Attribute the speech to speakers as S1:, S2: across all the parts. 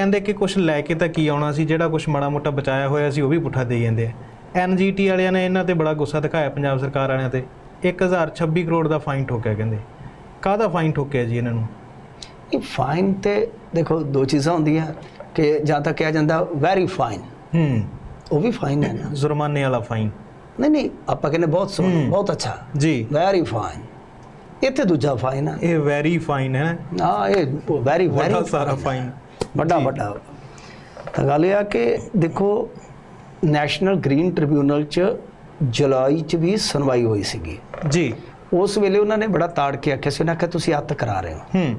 S1: ਕਹਿੰਦੇ ਕਿ ਕੁਝ ਲੈ ਕੇ ਤਾਂ ਕੀ ਆਉਣਾ ਸੀ ਜਿਹੜਾ ਕੁਝ ਮਾੜਾ ਮੋਟਾ ਬਚਾਇਆ ਹੋਇਆ ਸੀ ਉਹ ਵੀ ਪੁੱਠਾ ਦੇ ਜਾਂਦੇ ਆ। ਐਨਜੀਟੀ ਵਾਲਿਆਂ ਨੇ ਇਹਨਾਂ ਤੇ ਬੜਾ ਗੁੱਸਾ ਦਿਖਾਇਆ ਪੰਜਾਬ ਸਰਕਾਰ ਵਾਲਿਆਂ ਤੇ। 1026 ਕਰੋੜ ਦਾ ਫਾਈਨ ਠੋਕਿਆ ਕਹਿੰਦੇ। ਕਾਹਦਾ ਫਾਈਨ ਠੋਕਿਆ ਜੀ ਇਹਨਾਂ ਨੂੰ?
S2: ਇਹ ਫਾਈਨ ਤੇ ਦੇਖੋ ਦੋ ਚੀਜ਼ਾਂ ਹੁੰਦੀਆਂ ਕਿ ਜਾਂ ਤਾਂ ਕਿਹਾ ਜਾਂਦਾ ਵੈਰੀ ਫਾਈਨ।
S1: ਹੂੰ।
S2: ਉਹ ਵੀ ਫਾਈਨ ਹੈ ਨਾ।
S1: ਜੁਰਮਾਨੇ ਵਾਲਾ ਫਾਈਨ।
S2: ਨਹੀਂ ਨਹੀਂ ਆਪਾਂ ਕਹਿੰਦੇ ਬਹੁਤ ਸੋਹਣਾ
S1: ਹੂੰ।
S2: ਬਹੁਤ ਅੱਛਾ।
S1: ਜੀ।
S2: Very fine. ਇੱਥੇ ਦੂਜਾ ਫਾਈਨ ਆ।
S1: ਇਹ ਵੈਰੀ ਫਾਈਨ ਹੈ।
S2: ਹਾਂ ਇਹ ਵੈਰੀ ਵੈਰੀ
S1: ਸਾਰਾ ਫਾਈਨ।
S2: ਵੱਡਾ। ਵੱਡਾ। ਤਾਂ ਗੱਲ ਇਹ ਆ ਕਿ ਦੇਖੋ ਨੈਸ਼ਨਲ ਗ੍ਰੀਨ ਟ੍ਰਿਬਿਊਨਲ ਚ ਜੁਲਾਈ ਚ ਵੀ ਸੁਣਵਾਈ ਹੋਈ ਸੀਗੀ।
S1: ਜੀ।
S2: ਉਸ ਵੇਲੇ ਉਹਨਾਂ ਨੇ ਬੜਾ ਤਾੜ ਕੇ ਆਖਿਆ ਸੀ ਉਹਨਾਂ ਕਿ ਤੁਸੀਂ ਅੱਤ ਕਰਾ ਰਹੇ ਹੋ।
S1: ਹੂੰ।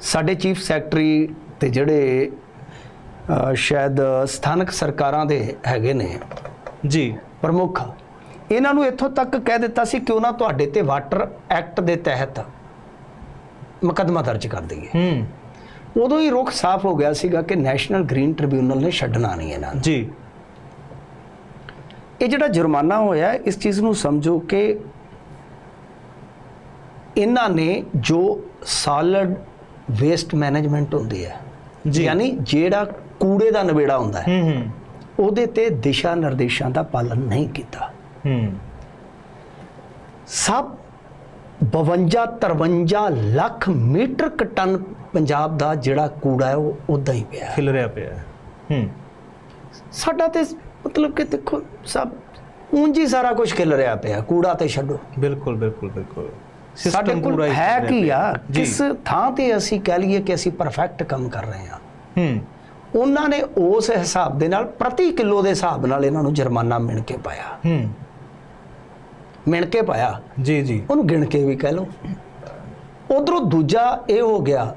S2: ਸਾਡੇ ਚੀਫ ਸੈਕਟਰੀ ਤੇ ਜਿਹੜੇ ਸ਼ਾਇਦ ਸਥਾਨਕ ਸਰਕਾਰਾਂ ਦੇ ਹੈਗੇ ਨੇ
S1: ਜੀ।
S2: ਪ੍ਰਮੁੱਖ ਇਹਨਾਂ ਨੂੰ ਇੱਥੋਂ ਤੱਕ ਕਹਿ ਦਿੱਤਾ ਸੀ ਕਿ ਉਹਨਾਂ ਤੁਹਾਡੇ ਤੇ ਵਾਟਰ ਐਕਟ ਦੇ ਤਹਿਤ ਮੁਕੱਦਮਾ ਦਰਜ ਕਰ ਦਈਏ।
S1: ਹੂੰ।
S2: ਉਦੋਂ ਹੀ ਰੁਖ ਸਾਫ਼ ਹੋ ਗਿਆ ਸੀਗਾ ਕਿ ਨੈਸ਼ਨਲ ਗ੍ਰੀਨ ਟ੍ਰਿਬਿਊਨਲ ਨੇ ਛੱਡਣਾ ਨਹੀਂ ਇਹਨਾਂ ਨੂੰ।
S1: ਜੀ।
S2: ਇਹ ਜਿਹੜਾ ਜੁਰਮਾਨਾ ਹੋਇਆ ਇਸ ਚੀਜ਼ ਨੂੰ ਸਮਝੋ ਕਿ ਇਹਨਾਂ ਨੇ ਜੋ ਸਾਲਿਡ ਵੇਸਟ ਮੈਨੇਜਮੈਂਟ ਹੁੰਦੀ ਹੈ
S1: ਜੀ।
S2: ਯਾਨੀ ਜਿਹੜਾ ਕੂੜੇ ਦਾ ਨਵੇੜਾ ਹੁੰਦਾ ਹੈ
S1: ਹੂੰ ਹੂੰ।
S2: ਉਹਦੇ ਤੇ ਦਿਸ਼ਾ ਨਿਰਦੇਸ਼ਾਂ ਦਾ ਪਾਲਨ ਨਹੀਂ ਕੀਤਾ।
S1: ਹੂੰ।
S2: ਸਭ 52 53 ਲੱਖ ਮੀਟਰ ਟਨ ਪੰਜਾਬ ਦਾ ਜਿਹੜਾ ਕੂੜਾ ਹੈ ਉਹ ਉਦਾਂ ਹੀ ਪਿਆ।
S1: ਖਿਲ ਰਿਹਾ ਪਿਆ। ਹੈ।
S2: ਸਾਡਾ ਤੇ ਮਤਲਬ ਕਿ ਦੇਖੋ ਸਭ ਉਂਝ ਸਾਰਾ ਕੁਝ ਖਿਲ ਰਿਹਾ ਪਿਆ ਕੂੜਾ ਤੇ ਛੱਡੋ।
S1: ਬਿਲਕੁਲ ਬਿਲਕੁਲ ਬਿਲਕੁਲ।
S2: ਸਾਡੇ ਕੋਲ
S1: ਪੂਰਾ ਹੀ
S2: ਕੀ ਆ। ਕਿਸ ਥਾਂ ਤੇ ਅਸੀਂ ਕਹਿ ਲਈਏ ਕਿ ਅਸੀਂ ਪਰਫੈਕਟ ਕੰਮ ਕਰ ਰਹੇ ਹਾਂ।
S1: ਹੂੰ।
S2: ਉਹਨਾਂ ਨੇ ਉਸ ਹਿਸਾਬ ਦੇ ਨਾਲ ਪ੍ਰਤੀ ਕਿਲੋ ਦੇ ਹਿਸਾਬ ਨਾਲ ਇਹਨਾਂ ਨੂੰ ਜੁਰਮਾਨਾ ਮਿਣ ਕੇ ਪਾਇਆ।
S1: ਹੂੰ।
S2: ਮਿਣ ਕੇ ਪਾਇਆ।
S1: ਜੀ ਜੀ।
S2: ਉਹਨੂੰ ਗਿਣ ਕੇ ਵੀ ਕਹਿ ਲਓ। ਉਧਰੋਂ ਦੂਜਾ ਇਹ ਹੋ ਗਿਆ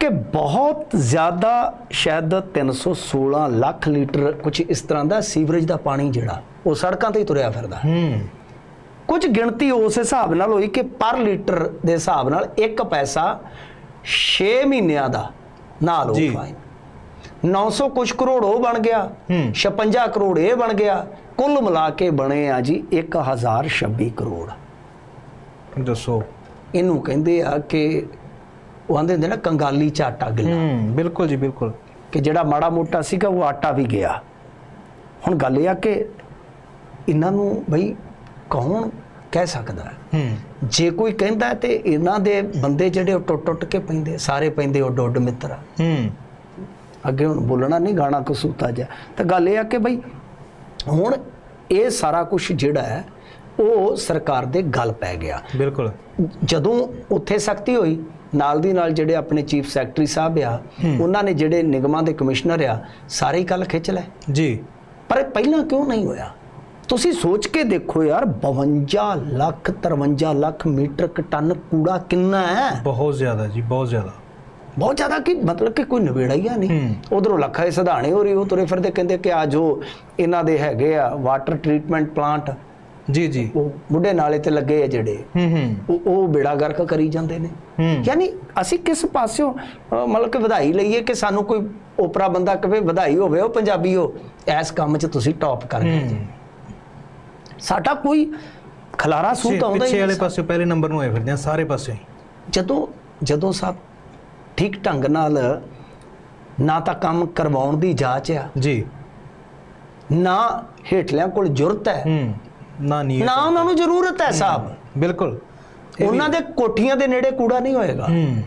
S2: ਕਿ ਬਹੁਤ ਜ਼ਿਆਦਾ ਸ਼ਾਇਦ 316 ਲੱਖ ਲੀਟਰ ਕੁਝ ਇਸ ਤਰ੍ਹਾਂ ਦਾ ਸੀਵਰੇਜ ਦਾ ਪਾਣੀ ਜਿਹੜਾ ਉਹ ਸੜਕਾਂ ਤੇ ਹੀ ਤੁਰਿਆ ਫਿਰਦਾ।
S1: ਹੂੰ।
S2: ਕੁਝ ਗਿਣਤੀ ਉਸ ਹਿਸਾਬ ਨਾਲ ਹੋਈ ਕਿ ਪਰ ਲੀਟਰ ਦੇ ਹਿਸਾਬ ਨਾਲ 1 ਪੈਸਾ 6 ਮਹੀਨਿਆਂ ਦਾ ਨਾਲ। ਉਹ ਫਾਈਨ 900 ਕੁਝ ਕਰੋੜ ਉਹ ਬਣ ਗਿਆ
S1: ਹੂੰ।
S2: 56 ਕਰੋੜ ਇਹ ਬਣ ਗਿਆ ਕੁੱਲ ਮਿਲਾ ਕੇ ਬਣੇ ਆ ਜੀ 1026 ਕਰੋੜ
S1: ਦੱਸੋ
S2: ਇਹਨੂੰ ਕਹਿੰਦੇ ਆ ਕਿ ਉਹ ਆਂਦੇ ਹੁੰਦੇ ਨਾ ਕੰਗਾਲੀ ਚ ਆਟਾ ਗਿੱਲਾ
S1: ਹੂੰ ਬਿਲਕੁਲ ਜੀ ਬਿਲਕੁਲ
S2: ਕਿ ਜਿਹੜਾ ਮਾੜਾ ਮੋਟਾ ਸੀਗਾ ਉਹ ਆਟਾ ਵੀ ਗਿਆ ਹੁਣ ਗੱਲ ਇਹ ਆ ਕਿ ਇਹਨਾਂ ਨੂੰ ਬਈ ਕੌਣ ਕਹਿ ਸਕਦਾ ਹੈ ਜੇ ਕੋਈ ਕਹਿੰਦਾ ਤੇ ਇਹਨਾਂ ਦੇ ਬੰਦੇ ਜਿਹੜੇ ਉਹ ਟੁੱਟ ਟੁੱਟ ਕੇ ਪੈਂਦੇ ਸਾਰੇ ਪੈਂਦੇ ਉੱਡ ਉੱਡ ਮਿੱਤਰ
S1: ਹੂੰ
S2: ਅੱਗੇ ਹੁਣ ਬੋਲਣਾ ਨਹੀਂ ਗਾਣਾ ਕਸੂਤਾ ਜਾ ਤਾਂ ਗੱਲ ਇਹ ਆ ਕਿ ਬਈ ਹੁਣ ਇਹ ਸਾਰਾ ਕੁਝ ਜਿਹੜਾ ਹੈ ਉਹ ਸਰਕਾਰ ਦੇ ਗੱਲ ਪੈ ਗਿਆ।
S1: ਬਿਲਕੁਲ।
S2: ਜਦੋਂ ਉੱਥੇ ਸਖਤੀ ਹੋਈ ਨਾਲ ਦੀ ਨਾਲ ਜਿਹੜੇ ਆਪਣੇ ਚੀਫ ਸੈਕਟਰੀ ਸਾਹਿਬ ਆ ਉਹਨਾਂ ਨੇ ਜਿਹੜੇ ਨਿਗਮਾਂ ਦੇ ਕਮਿਸ਼ਨਰ ਆ ਸਾਰੇ ਹੀ ਗੱਲ ਖਿੱਚ ਲੈ
S1: ਜੀ।
S2: ਪਰ ਇਹ ਪਹਿਲਾਂ ਕਿਉਂ ਨਹੀਂ ਹੋਇਆ? ਤੁਸੀਂ ਸੋਚ ਕੇ ਦੇਖੋ ਯਾਰ 52 ਲੱਖ 53 ਲੱਖ ਮੀਟਰ ਕ ਟਨ ਕੂੜਾ ਕਿੰਨਾ ਹੈ?
S1: ਬਹੁਤ ਜ਼ਿਆਦਾ ਜੀ ਬਹੁਤ ਜ਼ਿਆਦਾ।
S2: ਬਹੁਤ ਜ਼ਿਆਦਾ ਕਿ ਮਤਲਬ ਕਿ ਕੋਈ ਨਵੇੜਾ ਹੀ। ਨਹੀਂ। ਉਧਰੋਂ ਲੱਖਾਂ ਦੇ ਸਧਾਣੇ ਹੋ ਰਹੀ ਉਹ ਤੁਰੇ ਫਿਰਦੇ ਕਹਿੰਦੇ ਕਿ ਆ ਜੋ ਇਹਨਾਂ ਦੇ ਹੈਗੇ ਆ ਵਾਟਰ ਟ੍ਰੀਟਮੈਂਟ ਪਲਾਂਟ
S1: ਜੀ ਜੀ।
S2: ਉਹ ਬੁੱਢੇ ਨਾਲੇ ਤੇ ਲੱਗੇ ਆ ਜਿਹੜੇ।
S1: ਹੂੰ ਹੂੰ।
S2: ਉਹ ਉਹ ਬੇੜਾ ਗਰਕ ਕਰੀ ਜਾਂਦੇ ਨੇ। ਯਾਨੀ ਅਸੀਂ ਕਿਸ ਪਾਸਿਓਂ ਮਤਲਬ ਕਿ ਵਧਾਈ ਲਈਏ ਕਿ ਸਾਨੂੰ ਕੋਈ ਓਪਰਾ ਬੰਦਾ ਕਵੇ ਵਧਾਈ ਹੋਵੇ ਉਹ ਪੰਜਾਬੀ ਹੋ ਇਸ ਕੰਮ 'ਚ ਤੁਸੀਂ ਟੌਪ ਕਰ ਗਏ। ਸਾਡਾ ਕੋਈ ਖਲਾਰਾ ਸੂਤ ਆਉਂਦਾ ਹੀ
S1: ਪਿੱਛੇ ਵਾਲੇ ਪਾਸੇ ਪਹਿਲੇ ਨੰਬਰ ਨੂੰ ਆਏ ਫਿਰਦੇ ਆ ਸਾਰੇ ਪਾਸੇ
S2: ਜਦੋਂ ਜਦੋਂ ਸਭ ਠੀਕ ਢੰਗ ਨਾਲ ਨਾ ਤਾਂ ਕੰਮ ਕਰਵਾਉਣ ਦੀ ਜਾਂਚ ਆ।
S1: ਜੀ।
S2: ਨਾ ਹੇਠਲਿਆਂ ਕੋਲ ਜ਼ਰੂਰਤ ਹੈ।
S1: ਹੂੰ ਨਾ ਨਹੀਂ
S2: ਨਾ ਉਹਨਾਂ ਨੂੰ ਜ਼ਰੂਰਤ ਹੈ ਸਾਹਿਬ।
S1: ਬਿਲਕੁਲ।
S2: ਉਹਨਾਂ ਦੇ ਕੋਠੀਆਂ ਦੇ ਨੇੜੇ ਕੂੜਾ ਨਹੀਂ ਹੋਏਗਾ।
S1: ਹੂੰ।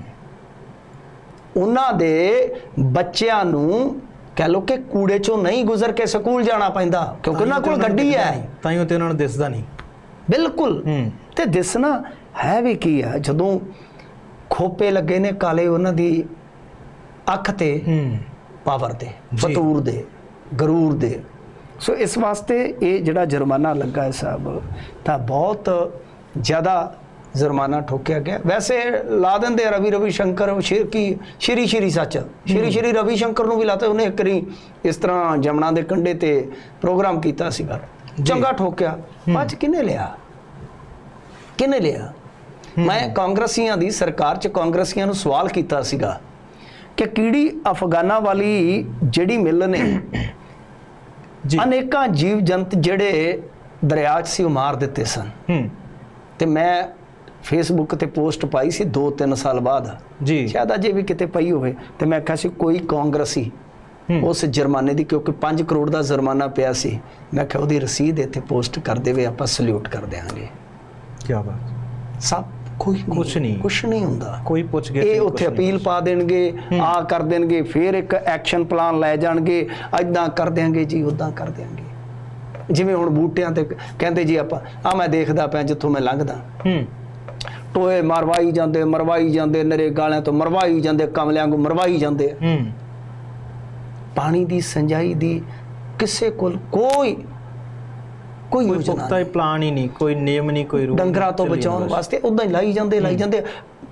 S2: ਉਹਨਾਂ ਦੇ ਬੱਚਿਆਂ ਨੂੰ ਕਹਿ ਲੋ ਕਿ ਕੂੜੇ ਚੋਂ ਨਹੀਂ ਗੁਜ਼ਰ ਕੇ ਸਕੂਲ ਜਾਣਾ ਪੈਂਦਾ ਕਿਉਂਕਿ ਉਹਨਾਂ ਕੋਲ ਗੱਡੀ ਹੈ।
S1: ਤਾਂ ਹੀ ਉਹ ਤੇ ਉਹਨਾਂ ਨੂੰ ਦਿਸਦਾ ਨਹੀਂ।
S2: ਬਿਲਕੁਲ।
S1: ਹੂੰ।
S2: ਤੇ ਦਿਸਣਾ ਹੈ ਵੀ ਕੀ ਆ ਜਦੋਂ ਖੋਪੇ ਲੱਗੇ ਨੇ ਕਾਲੇ ਉਹਨਾਂ ਦੀ ਅੱਖ ਤੇ
S1: ਹੂੰ।
S2: ਪਾਵਰ ਦੇ
S1: ਜੀ।
S2: ਫਤੂਰ ਦੇ ਗਰੂਰ ਦੇ। ਸੋ ਇਸ ਵਾਸਤੇ ਇਹ ਜਿਹੜਾ ਜੁਰਮਾਨਾ ਲੱਗਾ ਹੈ ਸਾਹਿਬ ਤਾਂ ਬਹੁਤ ਜ਼ਿਆਦਾ ਜੁਰਮਾਨਾ ਠੋਕਿਆ ਗਿਆ। ਵੈਸੇ ਲਾ ਦਿੰਦੇ ਰਵੀ ਰਵੀ ਸ਼ੰਕਰ ਉਹ ਸ਼ੇਰ ਕੀ ਸ਼੍ਰੀ ਸ਼੍ਰੀ ਸੱਚ। ਸ਼੍ਰੀ ਸ਼੍ਰੀ ਰਵੀ ਸ਼ੰਕਰ ਨੂੰ ਵੀ ਲਾਤੇ ਉਹਨੇ ਇੱਕ ਵਾਰੀ ਇਸ ਤਰ੍ਹਾਂ ਜਮਨਾ ਦੇ ਕੰਢੇ ਤੇ ਪ੍ਰੋਗਰਾਮ ਕੀਤਾ ਸੀਗਾ। ਚੰਗਾ ਠੋਕਿਆ। ਚ ਕਿਹਨੇ ਲਿਆ? ਕਿਹਨੇ ਲਿਆ? ਮੈਂ ਕਾਂਗਰਸੀਆਂ ਦੀ ਸਰਕਾਰ ਚ ਕਾਂਗਰਸੀਆਂ ਨੂੰ ਸਵਾਲ ਕੀਤਾ ਸੀਗਾ ਕਿ ਕੀੜੀ ਅਫਗਾਨਾ ਵਾਲੀ ਜਿਹੜੀ ਮਿਲ ਨੇ
S1: ਜੀ।
S2: ਅਨੇਕਾਂ ਜੀਵ ਜੰਤ ਜਿਹੜੇ ਦਰਿਆ 'ਚ ਸੀ ਉਹ ਮਾਰ ਦਿੱਤੇ ਸਨ।
S1: ਹੂੰ।
S2: ਤੇ ਮੈਂ ਫੇਸਬੁੱਕ ਤੇ ਪੋਸਟ ਪਾਈ ਸੀ 2-3 ਸਾਲ ਬਾਅਦ।
S1: ਜੀ।
S2: ਸ਼ਾਇਦ ਅਜੇ ਵੀ ਕਿਤੇ ਪਈ ਹੋਵੇ। ਤੇ ਮੈਂ ਕਿਹਾ ਸੀ ਕੋਈ ਕਾਂਗਰਸੀ। ਉਸ ਜੁਰਮਾਨੇ ਦੀ ਕਿਉਂਕਿ 5 ਕਰੋੜ ਦਾ ਜੁਰਮਾਨਾ ਪਿਆ ਸੀ। ਮੈਂ ਕਿਹਾ ਉਹਦੀ ਰਸੀਦ ਇੱਥੇ ਪੋਸਟ ਕਰ ਦੇਵੇ ਆਪਾਂ ਸਲੂਟ ਕਰ ਦੇਵਾਂਗੇ
S1: ਕੀ ਬਾਤ।
S2: ਸਭ ਕੋਈ
S1: ਕੁਛ ਨਹੀਂ।
S2: ਕੁਛ ਨਹੀਂ ਹੁੰਦਾ।
S1: ਕੋਈ ਪੁੱਛ ਗਿਆ
S2: ਇਹ ਉੱਥੇ ਅਪੀਲ ਪਾ ਦੇਣਗੇ ਆ ਕਰ ਦੇਣਗੇ ਫਿਰ ਇੱਕ ਐਕਸ਼ਨ ਪਲਾਨ ਲੈ ਜਾਣਗੇ ਐਦਾਂ ਕਰ ਦੇਾਂਗੇ ਜੀ ਉਦਾਂ ਕਰ ਦੇਾਂਗੇ ਜਿਵੇਂ ਹੁਣ ਬੂਟਿਆਂ ਤੇ ਕਹਿੰਦੇ ਜੀ ਆਪਾਂ ਆ ਮੈਂ ਦੇਖਦਾ ਪਿਆ ਜਿੱਥੋਂ ਮੈਂ ਲੰਘਦਾ।
S1: ਹੂੰ।
S2: ਟੋਏ ਮਰਵਾਈ ਜਾਂਦੇ ਮਰਵਾਈ ਜਾਂਦੇ ਨਰੇ ਗਾਲਿਆਂ ਤੋਂ ਮਰਵਾਈ ਜਾਂਦੇ ਕਮਲਿਆਂ ਨੂੰ ਮਰਵਾਈ ਜਾਂਦੇ।
S1: ਹੂੰ।
S2: ਪਾਣੀ ਦੀ ਸੰਜਾਈ ਦੀ ਕਿਸੇ ਕੋਲ ਕੋਈ ਕੋਈ ਯੋਜਨਾ
S1: ਪੁਖਤਾ ਪਲਾਨ ਹੀ ਨਹੀਂ ਕੋਈ ਨਿਯਮ ਨਹੀਂ ਕੋਈ ਰੂਲ
S2: ਡੰਗਰਾਂ ਤੋਂ ਬਚਾਉਣ। ਵਾਸਤੇ ਉਦਾਂ ਹੀ ਲਾਈ ਜਾਂਦੇ ਲਾਈ ਜਾਂਦੇ।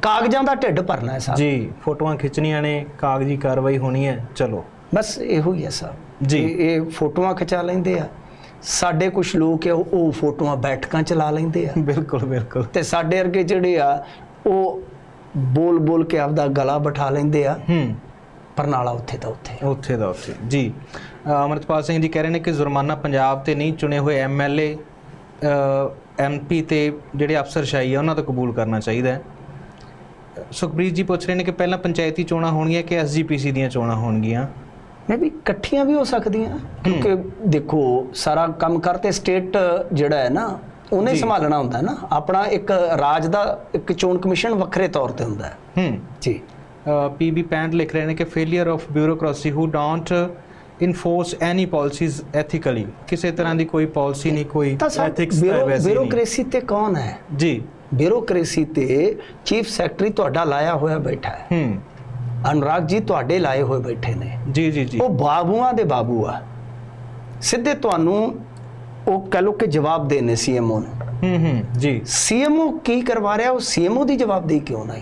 S2: ਕਾਗਜ਼ਾਂ ਦਾ ਢਿੱਡ ਭਰਨਾ ਹੈ ਸਾਰਾ।
S1: ਜੀ ਫੋਟੋਆਂ ਖਿੱਚਣੀਆਂ ਨੇ ਕਾਗਜ਼ੀ ਕਾਰਵਾਈ ਹੋਣੀ ਹੈ ਚਲੋ।
S2: ਬਸ ਇਹੋ ਹੀ ਹੈ ਸਭ
S1: ਜੀ।
S2: ਇਹ ਫੋਟੋਆਂ ਖਿਚਾ ਲੈਂਦੇ ਆ। ਸਾਡੇ ਕੁਝ ਲੋਕ ਆ ਉਹ ਉਹ ਫੋਟੋਆਂ ਬੈਠਕਾਂ ਚ ਲਾ ਲੈਂਦੇ ਆ।
S1: ਬਿਲਕੁਲ ਬਿਲਕੁਲ।
S2: ਤੇ ਸਾਡੇ ਵਰਗੇ ਜਿਹੜੇ ਆ ਉਹ ਬੋਲ ਬੋਲ ਕੇ ਆਪਦਾ ਗਲਾ ਬਿਠਾ ਲੈਂਦੇ ਆ।
S1: ਹੂੰ।
S2: ਪਰਨਾਲਾ ਉੱਥੇ ਤਾਂ ਉੱਥੇ।
S1: ਉੱਥੇ ਦਾ ਉੱਥੇ। ਜੀ ਅ, ਅਮਰਤਪਾਲ ਸਿੰਘ ਜੀ ਕਹਿ ਰਹੇ ਨੇ ਕਿ ਜੁਰਮਾਨਾ ਪੰਜਾਬ ਤੇ ਨਹੀਂ ਚੁਣੇ ਹੋਏ ਐਮਐਲਏ ਐਮਪੀ ਤੇ ਜਿਹੜੇ ਅਫਸਰਸ਼ਾਹੀ ਆ ਉਹਨਾਂ ਤੋਂ ਕਬੂਲ ਕਰਨਾ ਚਾਹੀਦਾ ਹੈ। ਸੁਖਬੀਰ ਜੀ ਪੁੱਛ ਰਹੇ ਨੇ ਕਿ ਪਹਿਲਾਂ ਪੰਚਾਇਤੀ ਚੋਣਾਂ ਹੋਣਗੀਆਂ ਕਿ ਐਸਜੀਪੀਸੀ ਦੀਆਂ ਚੋਣਾਂ ਹੋਣਗੀਆਂ?
S2: ਮੈਂ ਵੀ ਇਕੱਠੀਆਂ ਵੀ ਹੋ ਸਕਦੀਆਂ ਕਿਉਂਕਿ ਦੇਖੋ ਸਾਰਾ ਕੰਮ ਕਰਤੇ ਸਟੇਟ ਜਿਹੜਾ ਹੈ ਨਾ ਉਹਨੇ। ਸੰਭਾਲਣਾ ਹੁੰਦਾ ਹੈ ਨਾ। ਆਪਣਾ ਇੱਕ ਰਾਜ ਦਾ ਇੱਕ ਚੋਣ ਕਮਿਸ਼ਨ ਵੱਖਰੇ ਤੌਰ ਤੇ ਹੁੰਦਾ ਹੈ।
S1: ਹੂੰ।
S2: ਜੀ।
S1: ਪੀਬੀ ਪੈਂਟ ਲਿਖ ਰਹੇ ਨੇ ਕਿ failure of bureaucracy who don't enforce any policies ethically ਕਿਸੇ ਤਰ੍ਹਾਂ ਦੀ ਕੋਈ ਪਾਲਿਸੀ ਨਹੀਂ ਕੋਈ ਐਥਿਕਸ ਵੈਸੇ
S2: ਬਿਊਰੋਕ੍ਰੇਸੀ ਤੇ ਕੌਣ ਹੈ?
S1: ਜੀ।
S2: ਬਿਊਰੋਕ੍ਰੇਸੀ ਤੇ ਚੀਫ ਸੈਕਟਰੀ ਤੁਹਾਡਾ ਲਾਇਆ ਹੋਇਆ ਬੈਠਾ ਹੈ।
S1: ਹੂੰ।
S2: ਅਨੁਰਾਗ ਜੀ ਤੁਹਾਡੇ ਲਾਏ ਹੋਏ ਬੈਠੇ ਨੇ।
S1: ਜੀ ਜੀ ਜੀ।
S2: ਉਹ ਬਾਬੂਆਂ ਦੇ ਬਾਬੂ ਆ। ਸਿੱਧੇ ਤੁਹਾਨੂੰ ਉਹ ਕਹ ਲੋ ਕਿ ਜਵਾਬ ਦੇਣੇ ਸੀਐਮਓ ਨੂੰ।
S1: ਹੂੰ ਹੂੰ। ਜੀ।
S2: ਸੀਐਮਓ ਕੀ ਕਰਵਾ ਰਿਹਾ? ਉਹ ਸੀਐਮਓ ਦੀ ਜਵਾਬਦੇਹੀ ਕਿਉਂ ਨਹੀਂ?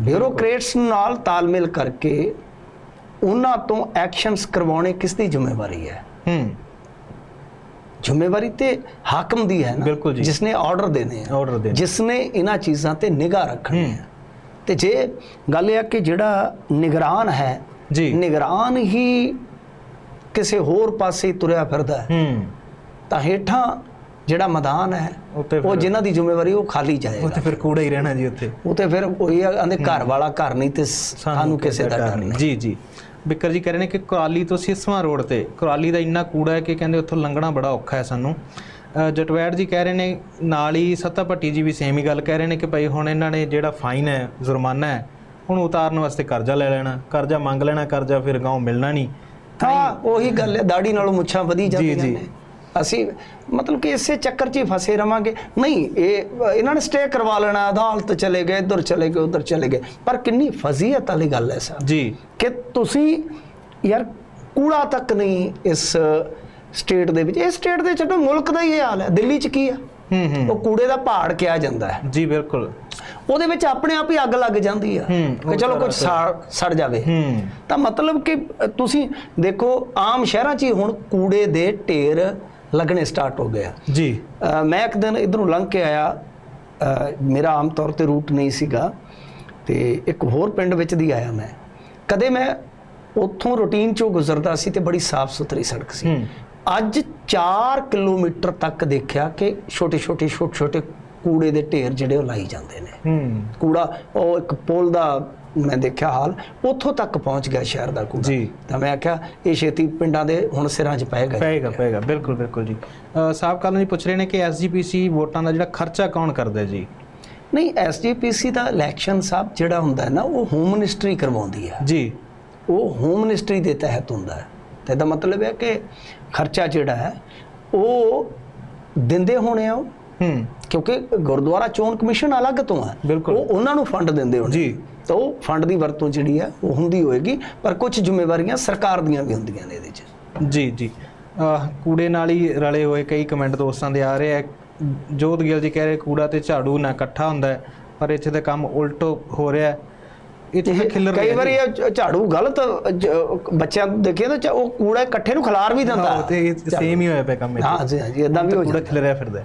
S2: ਬਿਊਰੋਕਰੇਟਸ ਨਾਲ ਤਾਲਮੇਲ ਕਰਕੇ ਉਹਨਾਂ ਤੋਂ ਐਕਸ਼ਨਸ ਕਰਵਾਉਣੇ ਕਿਸ ਦੀ ਜ਼ਿੰਮੇਵਾਰੀ ਹੈ?
S1: ਹੂੰ।
S2: ਜ਼ਿੰਮੇਵਾਰੀ ਤੇ ਹਾਕਮ ਦੀ ਹੈ ਨਾ
S1: ਬਿਲਕੁਲ ਜੀ।
S2: ਜਿਸਨੇ ਆਰਡਰ ਦੇਣੇ ਆ
S1: ਆਰਡਰ ਦੇ
S2: ਜਿਸਨੇ ਇਹਨਾਂ ਚੀਜ਼ਾਂ ਤੇ ਨਿਗਾਹ ਰੱਖਣੀ
S1: ਹੂੰ।
S2: ਤੇ ਜੇ ਗੱਲ ਇਹ ਆ ਕਿ ਜਿਹੜਾ ਨਿਗਰਾਨ ਹੈ
S1: ਜੀ।
S2: ਨਿਗਰਾਨ ਹੀ ਕਿਸੇ ਹੋਰ ਪਾਸੇ ਤੁਰਿਆ ਫਿਰਦਾ ਹੈ
S1: ਹੂੰ।
S2: ਤਾਂ ਹੇਠਾਂ ਜਿਹੜਾ ਮੈਦਾਨ ਹੈ ਉਹ ਜਿਨ੍ਹਾਂ ਦੀ ਜ਼ਿੰਮੇਵਾਰੀ ਉਹ ਖਾਲੀ
S1: ਉੱਥੇ
S2: ਜਾਏਗਾ।
S1: ਫਿਰ ਕੂੜਾ ਹੀ ਰਹਿਣਾ ਜੀ ਉੱਥੇ।
S2: ਉਹ ਤੇ ਫਿਰ ਕੋਈ ਆਂਦੇ ਘਰ ਵਾਲਾ ਘਰ ਨਹੀਂ ਤੇ ਸਾਨੂੰ ਕਿਸੇ ਦਾ ਡਰ ਨਹੀਂ।
S1: ਜੀ ਜੀ। ਬਿੱਕਰ ਜੀ ਕਹਿ ਰਹੇ ਨੇ ਕਿ ਕੁਰਾਲੀ ਤੋਂ ਸਿਸਵਾਂ ਰੋਡ ਤੇ ਕੁਰਾਲੀ ਦਾ ਇੰਨਾ ਕੂੜਾ ਹੈ ਕਿ ਕਹਿੰਦੇ ਉੱਥੋਂ ਲੰਘਣਾ ਬੜਾ ਔਖਾ ਹੈ ਸਾਨੂੰ। ਜਟਵੈੜ ਜੀ ਕਹਿ ਰਹੇ ਨੇ ਨਾਲ ਹੀ ਸੱਤਾ ਭੱਟੀ ਜੀ ਵੀ ਸੇਮ ਹੀ ਗੱਲ ਕਹਿ ਰਹੇ ਨੇ ਕਿ ਭਾਈ ਹੁਣ ਇਹਨਾਂ ਨੇ ਜਿਹੜਾ ਫਾਈਨ ਹੈ ਜੁਰਮਾਨਾ ਹੈ ਹੁਣ ਉਤਾਰਨ ਵਾਸਤੇ ਕਰਜ਼ਾ ਲੈ ਲੈਣਾ ਕਰਜ਼ਾ ਮੰਗ ਲੈਣਾ ਕਰਜ਼ਾ ਫਿਰ ਗਾਉਂ ਮਿਲਣਾ ਨਹੀਂ।
S2: ਹਾਂ ਉਹੀ ਗੱਲ ਹੈ ਦਾੜੀ ਨਾਲੋਂ ਮੁੱਛਾਂ ਵਧੀ ਜਾਂਦੀਆਂ। ਨੇ। ਅਸੀਂ ਮਤਲਬ ਕਿ ਇਸੇ ਚੱਕਰ 'ਚ ਹੀ ਫਸੇ ਰਵਾਂਗੇ। ਨਹੀਂ ਇਹ ਇਹਨਾਂ ਨੇ ਸਟੇ ਕਰਵਾ ਲੈਣਾ ਅਦਾਲਤ ਚਲੇ ਗਏ ਇੱਧਰ ਚਲੇ ਗਏ ਉੱਧਰ ਚਲੇ ਗਏ। ਪਰ ਕਿੰਨੀ ਫਜ਼ੀਅਤ ਵਾਲੀ ਗੱਲ ਹੈ ਸਾਹਿਬ
S1: ਜੀ।
S2: ਕਿ ਤੁਸੀਂ ਯਾਰ ਕੂੜਾ ਤੱਕ ਨਹੀਂ ਇਸ ਸਟੇਟ ਦੇ ਵਿੱਚ। ਇਹ ਸਟੇਟ ਦੇ ਛੱਡੋ ਮੁਲਕ ਦਾ ਹੀ ਇਹ ਹਾਲ ਹੈ। ਦਿੱਲੀ 'ਚ ਕੀ ਆ
S1: ਹੂੰ ਹੂੰ।
S2: ਉਹ ਕੂੜੇ ਦਾ ਪਹਾੜ ਕਿਹਾ ਜਾਂਦਾ ਹੈ।
S1: ਜੀ ਬਿਲਕੁਲ।
S2: ਉਹਦੇ ਵਿੱਚ ਆਪਣੇ ਆਪ ਹੀ ਅੱਗ ਲੱਗ ਜਾਂਦੀ ਆ
S1: ਹੂੰ,
S2: ਕਿ ਚਲੋ ਕੁਝ
S1: ਸਾਰਾ।
S2: ਸੜ ਜਾਵੇ। ਤਾਂ ਮਤਲਬ ਕਿ ਤੁਸੀਂ ਦੇਖੋ ਆਮ ਸ਼ਹਿਰਾਂ 'ਚ ਹੀ ਹੁਣ ਕੂੜੇ ਦੇ ਢੇਰ ਲੱਗਣੇ ਸਟਾਰਟ ਹੋ ਗਏ ਆ।
S1: ਜੀ।
S2: ਮੈਂ ਇੱਕ ਦਿਨ ਇਧਰੋਂ ਲੰਘ ਕੇ ਆਇਆ। ਮੇਰਾ ਆਮ ਤੌਰ ਤੇ ਰੂਟ ਨਹੀਂ ਸੀਗਾ ਤੇ ਇੱਕ ਹੋਰ ਪਿੰਡ ਵਿੱਚ ਦੀ ਆਇਆ ਮੈਂ। ਕਦੇ ਮੈਂ ਉੱਥੋਂ ਰੂਟੀਨ ਚੋਂ ਗੁਜ਼ਰਦਾ ਸੀ ਤੇ ਬੜੀ ਸਾਫ਼ ਸੁਥਰੀ ਸੜਕ ਸੀ। ਅੱਜ 4 ਕਿਲੋਮੀਟਰ ਤੱਕ ਦੇਖਿਆ ਕਿ ਛੋਟੇ ਛੋਟੇ ਛੋਟੇ ਛੋਟੇ ਕੂੜੇ ਦੇ ਢੇਰ ਜਿਹੜੇ ਉਹ ਲਾਈ ਜਾਂਦੇ ਨੇ।
S1: ਹੂੰ।
S2: ਕੂੜਾ ਉਹ ਇੱਕ ਪੁਲ ਦਾ ਮੈਂ ਦੇਖਿਆ ਹਾਲ ਉੱਥੋਂ ਤੱਕ ਪਹੁੰਚ ਗਿਆ ਸ਼ਹਿਰ ਦਾ ਕੂੜਾ।
S1: ਜੀ।
S2: ਤਾਂ ਮੈਂ ਆਖਿਆ ਇਹ ਛੇਤੀ ਪਿੰਡਾਂ ਦੇ ਹੁਣ ਸਿਰਾਂ 'ਚ ਪਏਗਾ ਹੀ।
S1: ਪਏਗਾ ਪਏਗਾ ਬਿਲਕੁਲ ਬਿਲਕੁਲ ਜੀ। ਅ, ਸਾਹਿਬ ਕਾਲਨ ਜੀ ਪੁੱਛ ਰਹੇ ਨੇ ਕਿ ਐਸਜੀਪੀਸੀ ਵੋਟਾਂ ਦਾ ਜਿਹੜਾ ਖਰਚਾ ਕੌਣ ਕਰਦਾ ਹੈ ਜੀ
S2: ਨਹੀਂ ਐਸਜੀਪੀਸੀ ਦਾ ਇਲੈਕਸ਼ਨ ਸਾਹਿਬ ਜਿਹੜਾ ਹੁੰਦਾ ਹੈ ਨਾ ਉਹ ਹੋਮ ਮਿਨਿਸਟਰੀ ਕਰਵਾਉਂਦੀ ਹੈ।
S1: ਜੀ।
S2: ਉਹ ਹੋਮ ਮਿਨਿਸਟਰੀ ਦੇ ਤਹਿਤ ਹੁੰਦਾ ਹੈ। ਤੇ ਇਹਦਾ ਮਤਲਬ ਹੈ ਕਿ ਖਰਚਾ ਜਿਹੜਾ ਹੈ ਉਹ ਦਿੰਦੇ ਹੋਣੇ ਆ ਉਹ।
S1: ਹੂੰ।
S2: ਕਿਉਂਕਿ ਗੁਰਦੁਆਰਾ ਚੋਣ ਕਮਿਸ਼ਨ ਅਲੱਗ ਤੋਂ ਹੈ।
S1: ਬਿਲਕੁਲ।
S2: ਉਹ ਉਹਨਾਂ ਨੂੰ ਫੰਡ ਦਿੰਦੇ ਹੋਣੇ।
S1: ਜੀ।
S2: ਤਾਂ ਉਹ ਫੰਡ ਦੀ ਵਰਤੋਂ ਜਿਹੜੀ ਹੈ ਉਹ ਹੁੰਦੀ ਹੋਏਗੀ ਪਰ ਕੁਝ ਜ਼ਿੰਮੇਵਾਰੀਆਂ ਸਰਕਾਰ ਦੀਆਂ ਵੀ ਹੁੰਦੀਆਂ ਨੇ ਇਹਦੇ 'ਚ।
S1: ਜੀ ਜੀ। ਕੂੜੇ ਨਾਲ ਹੀ ਰਲੇ ਹੋਏ ਕਈ ਕਮੈਂਟ ਦੋਸਤਾਂ ਦੇ ਆ ਰਹੇ ਆ। ਜੋਤ ਗਿੱਲ ਜੀ ਕਹਿ ਰਹੇ ਕੂੜਾ ਤੇ ਝਾੜੂ ਨਾ ਇਕੱਠਾ ਹੁੰਦਾ ਪਰ ਇੱਥੇ ਤਾਂ ਕੰਮ ਉਲਟ ਹੋ ਰਿਹਾ ਹੈ। ਇੱਥੇ ਖਿਲਰ
S2: ਕਈ ਵਾਰੀ ਝਾੜੂ ਗਲਤ ਬੱਚਿਆਂ ਨੂੰ ਦੇਖੀਏ ਤਾਂ ਉਹ ਕੂੜਾ ਇਕੱਠੇ ਨੂੰ ਖਿਲਾਰ ਵੀ ਦਿੰਦਾ।
S1: ਤੇ ਸੇਮ ਹੀ ਹੋਇਆ ਪਿਆ ਕੰਮ
S2: ਹਾਂ ਜੀ ਹਾਂ ਜੀ ਇਦਾਂ ਵੀ ਹੋ
S1: ਕੂੜਾ
S2: ਜਾਂਦਾ।
S1: ਖਿਲਰਿਆ ਫਿਰਦਾ।